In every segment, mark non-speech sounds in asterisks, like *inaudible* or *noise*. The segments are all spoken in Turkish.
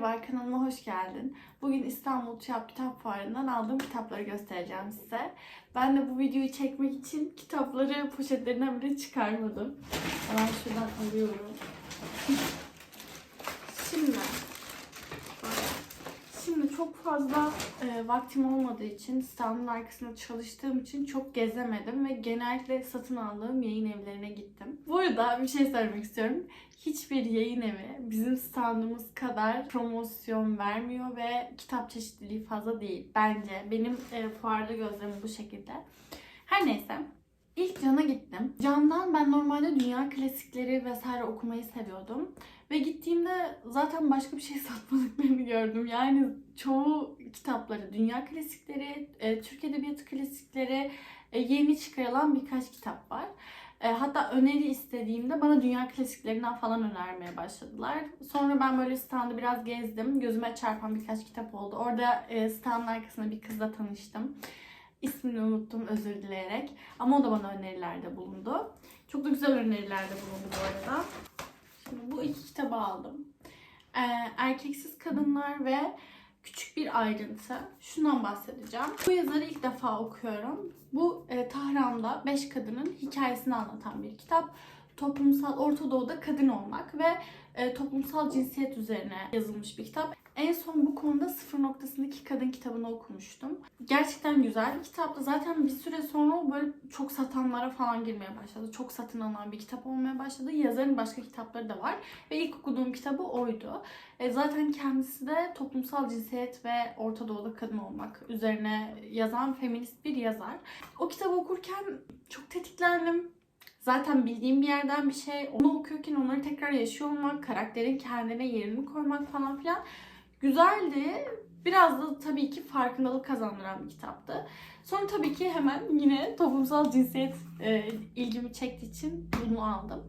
Merhaba, kanalıma hoş geldin. Bugün İstanbul TÜYAP Kitap Fuarı'ndan aldığım kitapları göstereceğim size. Ben de bu videoyu çekmek için kitapları poşetlerinden bile çıkarmadım. Hemen şuradan alıyorum. Şimdi fazla e, vaktim olmadığı için, standın arkasında çalıştığım için çok gezemedim ve genellikle satın aldığım yayın evlerine gittim. Bu arada bir şey söylemek istiyorum hiçbir yayın evi bizim standımız kadar promosyon vermiyor ve kitap çeşitliliği fazla değil bence. Benim e, fuarda gözlemim bu şekilde. Her neyse. İlk Can'a gittim. Can'dan ben normalde dünya klasikleri vesaire okumayı seviyordum. Ve gittiğimde zaten başka bir şey *laughs* satmadıklarını gördüm. Yani çoğu kitapları, dünya klasikleri, e, Türk Edebiyatı klasikleri, e, yeni çıkarılan birkaç kitap var. E, hatta öneri istediğimde bana dünya klasiklerinden falan önermeye başladılar. Sonra ben böyle standı biraz gezdim. Gözüme çarpan birkaç kitap oldu. Orada standın arkasında bir kızla tanıştım. İsmini unuttum özür dileyerek. Ama o da bana önerilerde bulundu. Çok da güzel önerilerde bulundu bu arada. Bu iki kitabı aldım. E, Erkeksiz Kadınlar ve küçük bir ayrıntı. Şundan bahsedeceğim. Bu yazarı ilk defa okuyorum. Bu e, Tahran'da 5 kadının hikayesini anlatan bir kitap. Toplumsal Orta Doğu'da kadın olmak ve e, toplumsal cinsiyet üzerine yazılmış bir kitap. En son bu konuda Sıfır Noktasındaki Kadın kitabını okumuştum. Gerçekten güzel bir kitaptı. Zaten bir süre sonra o böyle çok satanlara falan girmeye başladı. Çok satın alınan bir kitap olmaya başladı. Yazarın başka kitapları da var. Ve ilk okuduğum kitabı oydu. E, zaten kendisi de toplumsal cinsiyet ve Orta Doğu'da kadın olmak üzerine yazan feminist bir yazar. O kitabı okurken çok tetiklendim. Zaten bildiğim bir yerden bir şey. Onu okuyorken onları tekrar yaşıyor olmak, karakterin kendine yerini koymak falan filan güzeldi. Biraz da tabii ki farkındalık kazandıran bir kitaptı. Sonra tabii ki hemen yine toplumsal cinsiyet e, ilgimi çektiği için bunu aldım.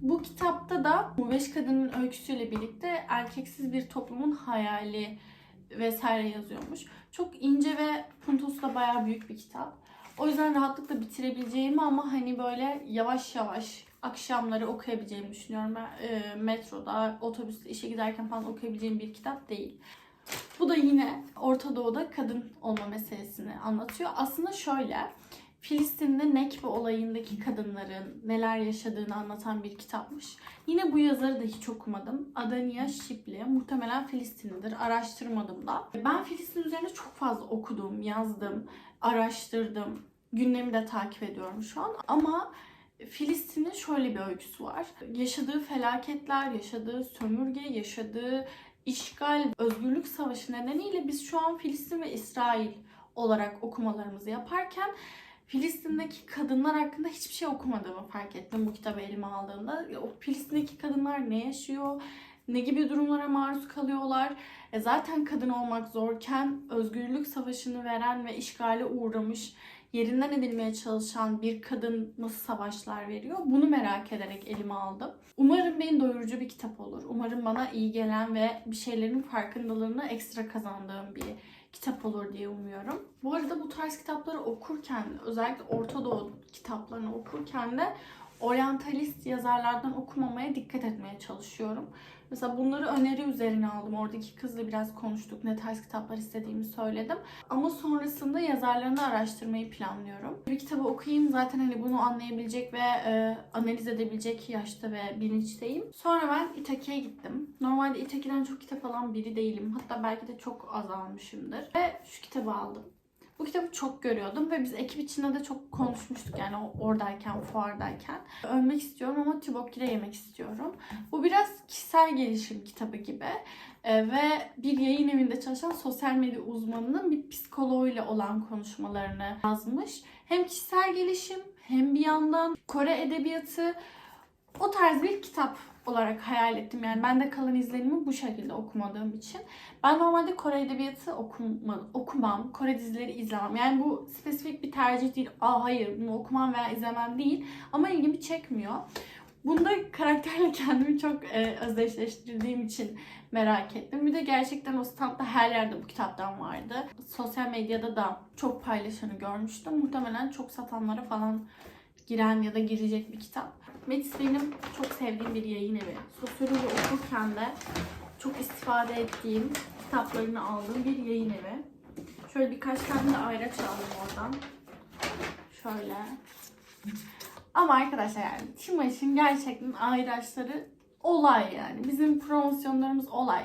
Bu kitapta da bu beş kadının öyküsüyle birlikte erkeksiz bir toplumun hayali vesaire yazıyormuş. Çok ince ve puntosu da bayağı büyük bir kitap. O yüzden rahatlıkla bitirebileceğimi ama hani böyle yavaş yavaş akşamları okuyabileceğimi düşünüyorum. E, metroda, otobüste işe giderken falan okuyabileceğim bir kitap değil. Bu da yine Orta Doğu'da kadın olma meselesini anlatıyor. Aslında şöyle, Filistin'de Nekbe olayındaki kadınların neler yaşadığını anlatan bir kitapmış. Yine bu yazarı da hiç okumadım. Adania Şipli. Muhtemelen Filistinlidir. Araştırmadım da. Ben Filistin üzerine çok fazla okudum, yazdım, araştırdım. Gündemi de takip ediyorum şu an. Ama Filistin'in şöyle bir öyküsü var. Yaşadığı felaketler, yaşadığı sömürge, yaşadığı işgal, özgürlük savaşı nedeniyle biz şu an Filistin ve İsrail olarak okumalarımızı yaparken Filistin'deki kadınlar hakkında hiçbir şey okumadığımı fark ettim bu kitabı elime aldığımda. O Filistin'deki kadınlar ne yaşıyor, ne gibi durumlara maruz kalıyorlar. E zaten kadın olmak zorken özgürlük savaşını veren ve işgale uğramış, yerinden edilmeye çalışan bir kadın nasıl savaşlar veriyor? Bunu merak ederek elime aldım. Umarım beni doyurucu bir kitap olur. Umarım bana iyi gelen ve bir şeylerin farkındalığını ekstra kazandığım bir kitap olur diye umuyorum. Bu arada bu tarz kitapları okurken, özellikle Orta Doğu kitaplarını okurken de oryantalist yazarlardan okumamaya dikkat etmeye çalışıyorum. Mesela bunları öneri üzerine aldım. Oradaki kızla biraz konuştuk. Ne tarz kitaplar istediğimi söyledim. Ama sonrasında yazarlarını araştırmayı planlıyorum. Bir kitabı okuyayım. Zaten hani bunu anlayabilecek ve e, analiz edebilecek yaşta ve bilinçteyim. Sonra ben İtaki'ye gittim. Normalde İtaki'den çok kitap alan biri değilim. Hatta belki de çok az almışımdır. Ve şu kitabı aldım. Bu kitabı çok görüyordum ve biz ekip içinde de çok konuşmuştuk yani oradayken, fuardayken. Ölmek istiyorum ama Tibokki'de yemek istiyorum. Bu biraz kişisel gelişim kitabı gibi. Ee, ve bir yayın evinde çalışan sosyal medya uzmanının bir psikoloğuyla olan konuşmalarını yazmış. Hem kişisel gelişim hem bir yandan Kore edebiyatı o tarz bir kitap olarak hayal ettim. Yani ben de kalan izlenimi bu şekilde okumadığım için. Ben normalde Kore edebiyatı okuma, okumam, Kore dizileri izlemem. Yani bu spesifik bir tercih değil. Aa hayır bunu okumam veya izlemem değil. Ama ilgimi çekmiyor. Bunda karakterle *laughs* kendimi çok e, özdeşleştirdiğim için merak ettim. Bir de gerçekten o standta her yerde bu kitaptan vardı. Sosyal medyada da çok paylaşanı görmüştüm. Muhtemelen çok satanlara falan giren ya da girecek bir kitap. Metis benim çok sevdiğim bir yayın evi. Sosyoloji okurken de çok istifade ettiğim kitaplarını aldığım bir yayın evi. Şöyle birkaç tane de ayraç aldım oradan. Şöyle. Ama arkadaşlar yani Timaş'ın gerçekten ayraçları olay yani. Bizim promosyonlarımız olay.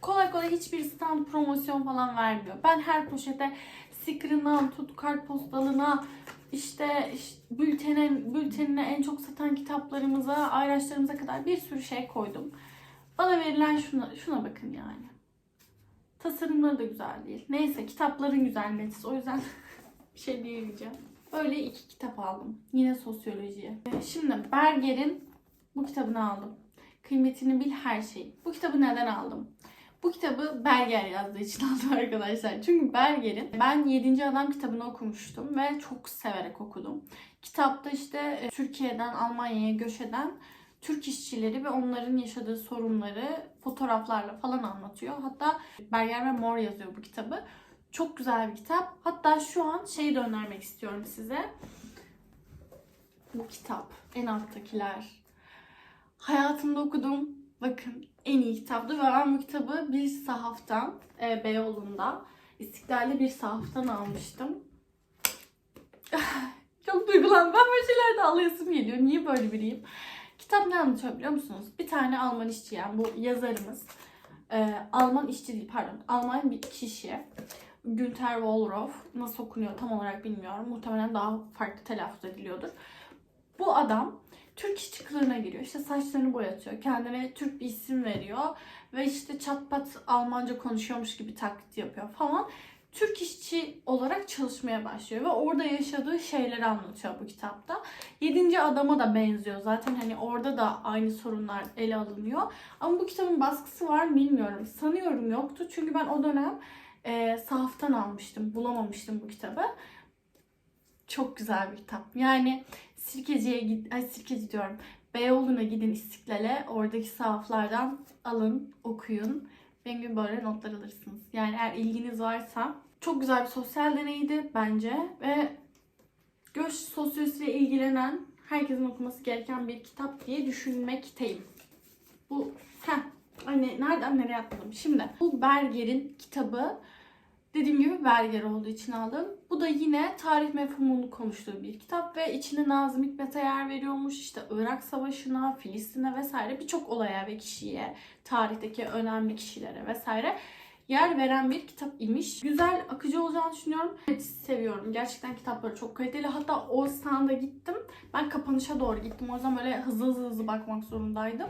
Kolay kolay hiçbir stand promosyon falan vermiyor. Ben her poşete sticker'ından tut kartpostalına işte, işte bültene, bültenine en çok satan kitaplarımıza, ayraçlarımıza kadar bir sürü şey koydum. Bana verilen şuna, şuna bakın yani. Tasarımları da güzel değil. Neyse kitapların güzel Metis. O yüzden *laughs* bir şey diyemeyeceğim. Böyle iki kitap aldım. Yine sosyolojiye. Şimdi Berger'in bu kitabını aldım. Kıymetini bil her şey. Bu kitabı neden aldım? Bu kitabı Berger yazdığı için *laughs* aldım arkadaşlar. Çünkü Berger'in ben 7. Adam kitabını okumuştum ve çok severek okudum. Kitapta işte e, Türkiye'den Almanya'ya göç eden Türk işçileri ve onların yaşadığı sorunları fotoğraflarla falan anlatıyor. Hatta Berger ve Mor yazıyor bu kitabı. Çok güzel bir kitap. Hatta şu an şeyi de önermek istiyorum size. Bu kitap. En alttakiler. Hayatımda okudum. Bakın en iyi kitaptı ve ben bu kitabı bir sahaftan e, Beyoğlu'nda İstiklal'de bir sahaftan almıştım. *laughs* Çok duygulandım. Ben böyle şeylerde ağlayasım geliyor. Niye böyle biriyim? Kitap ne anlatıyor biliyor musunuz? Bir tane Alman işçi yani bu yazarımız. e, Alman işçi değil pardon. Alman bir kişi. Günter Wollroff. Nasıl okunuyor tam olarak bilmiyorum. Muhtemelen daha farklı telaffuz ediliyordur. Bu adam Türk işçi kılığına giriyor. İşte saçlarını boyatıyor. Kendine Türk bir isim veriyor. Ve işte çat pat Almanca konuşuyormuş gibi taklit yapıyor falan. Türk işçi olarak çalışmaya başlıyor ve orada yaşadığı şeyleri anlatıyor bu kitapta. Yedinci adama da benziyor. Zaten hani orada da aynı sorunlar ele alınıyor. Ama bu kitabın baskısı var bilmiyorum. Sanıyorum yoktu. Çünkü ben o dönem e, sahaftan almıştım. Bulamamıştım bu kitabı. Çok güzel bir kitap. Yani Sirkeci'ye git, ay Sirkeci diyorum. Beyoğlu'na gidin İstiklal'e. Oradaki sahaflardan alın, okuyun. Benim gibi böyle notlar alırsınız. Yani eğer ilginiz varsa çok güzel bir sosyal deneydi bence ve göç sosyolojisiyle ilgilenen herkesin okuması gereken bir kitap diye düşünmekteyim. Bu heh, hani nereden nereye atladım. Şimdi bu Berger'in kitabı dediğim gibi Berger olduğu için aldım. Bu da yine tarih mefhumunu konuştuğu bir kitap ve içine Nazım Hikmet'e yer veriyormuş. İşte Irak Savaşı'na, Filistin'e vesaire birçok olaya ve kişiye, tarihteki önemli kişilere vesaire yer veren bir kitap imiş. Güzel, akıcı olacağını düşünüyorum. Evet, seviyorum. Gerçekten kitapları çok kaliteli. Hatta o standa gittim. Ben kapanışa doğru gittim. O yüzden böyle hızlı hızlı hızlı bakmak zorundaydım.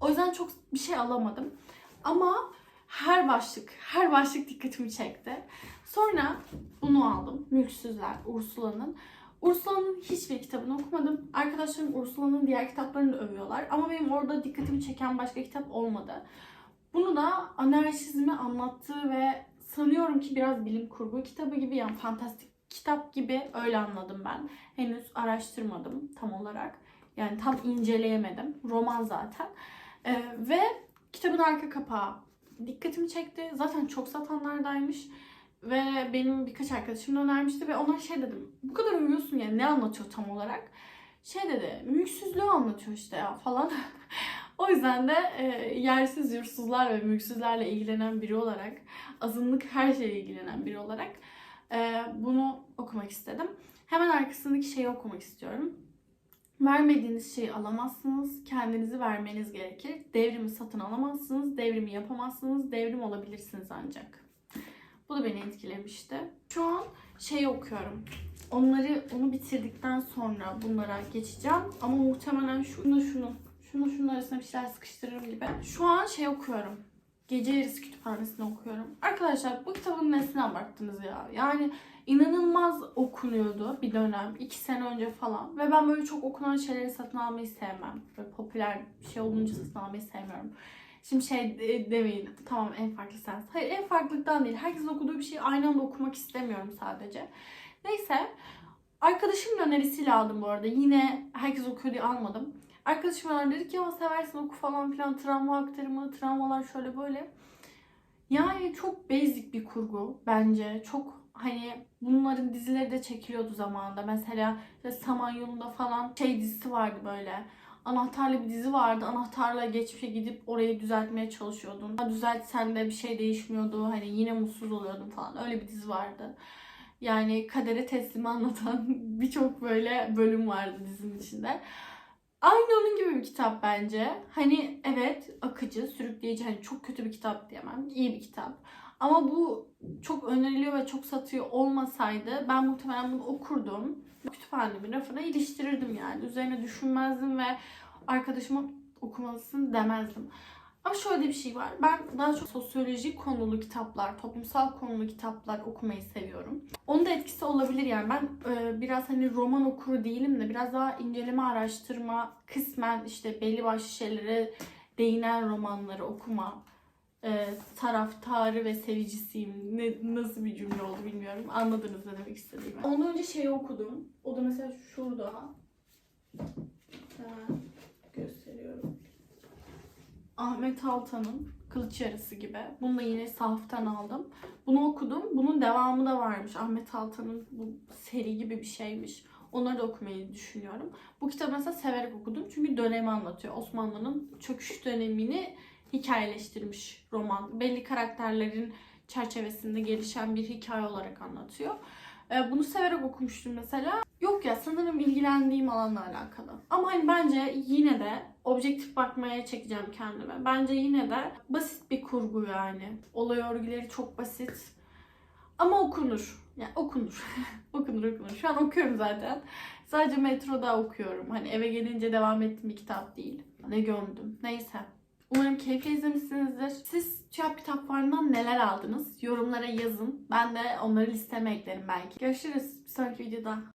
O yüzden çok bir şey alamadım. Ama her başlık, her başlık dikkatimi çekti. Sonra bunu aldım. Mülksüzler, Ursula'nın. Ursula'nın hiçbir kitabını okumadım. Arkadaşlarım Ursula'nın diğer kitaplarını övüyorlar. Ama benim orada dikkatimi çeken başka kitap olmadı. Bunu da anarşizmi anlattığı ve sanıyorum ki biraz bilim kurgu kitabı gibi yani fantastik kitap gibi öyle anladım ben. Henüz araştırmadım tam olarak. Yani tam inceleyemedim. Roman zaten. Ee, ve kitabın arka kapağı dikkatimi çekti. Zaten çok satanlardaymış. Ve benim birkaç arkadaşım da önermişti ve ona şey dedim. Bu kadar övüyorsun yani ne anlatıyor tam olarak? Şey dedi, mülksüzlüğü anlatıyor işte ya falan. *laughs* o yüzden de e, yersiz yursuzlar ve mülksüzlerle ilgilenen biri olarak, azınlık her şeye ilgilenen biri olarak e, bunu okumak istedim. Hemen arkasındaki şeyi okumak istiyorum. Vermediğiniz şeyi alamazsınız. Kendinizi vermeniz gerekir. Devrimi satın alamazsınız. Devrimi yapamazsınız. Devrim olabilirsiniz ancak. Bu da beni etkilemişti. Şu an şey okuyorum. Onları onu bitirdikten sonra bunlara geçeceğim. Ama muhtemelen şunu şunu şunu şunun arasına bir şeyler sıkıştırırım gibi. Şu an şey okuyorum. Gece Yarısı Kütüphanesi'ni okuyorum. Arkadaşlar bu kitabın nesine abarttınız ya? Yani inanılmaz okunuyordu bir dönem. iki sene önce falan. Ve ben böyle çok okunan şeyleri satın almayı sevmem. Böyle popüler bir şey olunca satın almayı sevmiyorum. Şimdi şey de- demeyin tamam en farklı sensin. Hayır en farklılıktan değil. Herkesin okuduğu bir şeyi aynı anda okumak istemiyorum sadece. Neyse. Arkadaşımın önerisiyle aldım bu arada. Yine herkes okuyor diye almadım. Arkadaşım önerdi dedi ki ama seversin oku falan filan travma aktarımı, travmalar şöyle böyle. Yani çok basic bir kurgu bence. Çok hani bunların dizileri de çekiliyordu zamanında. Mesela işte Samanyolu'nda falan şey dizisi vardı böyle. anahtarlı bir dizi vardı. Anahtarla geçmişe gidip orayı düzeltmeye çalışıyordun. Düzeltsen de bir şey değişmiyordu. Hani yine mutsuz oluyordun falan. Öyle bir dizi vardı. Yani kadere teslimi anlatan *laughs* birçok böyle bölüm vardı dizinin içinde. Aynı onun gibi bir kitap bence. Hani evet akıcı, sürükleyici. Hani çok kötü bir kitap diyemem. İyi bir kitap. Ama bu çok öneriliyor ve çok satıyor olmasaydı ben muhtemelen bunu okurdum. Kütüphanemin rafına iliştirirdim yani. Üzerine düşünmezdim ve arkadaşıma okumalısın demezdim. Ama şöyle bir şey var. Ben daha çok sosyoloji konulu kitaplar, toplumsal konulu kitaplar okumayı seviyorum. Onun da etkisi olabilir yani. Ben e, biraz hani roman okuru değilim de biraz daha inceleme, araştırma, kısmen işte belli başlı şeylere değinen romanları okuma e, taraftarı ve sevicisiyim. Ne, nasıl bir cümle oldu bilmiyorum. Anladınız ne demek istediğimi. Ondan önce şeyi okudum. O da mesela şurada. Hemen gösteriyorum. Ahmet Altan'ın Kılıç Yarısı gibi. Bunu da yine sahaftan aldım. Bunu okudum. Bunun devamı da varmış. Ahmet Altan'ın bu seri gibi bir şeymiş. Onları da okumayı düşünüyorum. Bu kitabı mesela severek okudum. Çünkü dönemi anlatıyor. Osmanlı'nın çöküş dönemini hikayeleştirmiş roman. Belli karakterlerin çerçevesinde gelişen bir hikaye olarak anlatıyor. Ee, Bunu severek okumuştum mesela. Yok ya sanırım ilgilendiğim alanla alakalı. Ama hani bence yine de objektif bakmaya çekeceğim kendime. Bence yine de basit bir kurgu yani. Olay örgüleri çok basit. Ama okunur. Yani okunur. *laughs* okunur okunur. Şu an okuyorum zaten. Sadece metroda okuyorum. Hani eve gelince devam ettiğim bir kitap değil. Ne gömdüm. Neyse. Umarım keyifle izlemişsinizdir. Siz TÜYAP kitap fuarından neler aldınız? Yorumlara yazın. Ben de onları listeme eklerim belki. Görüşürüz bir sonraki videoda.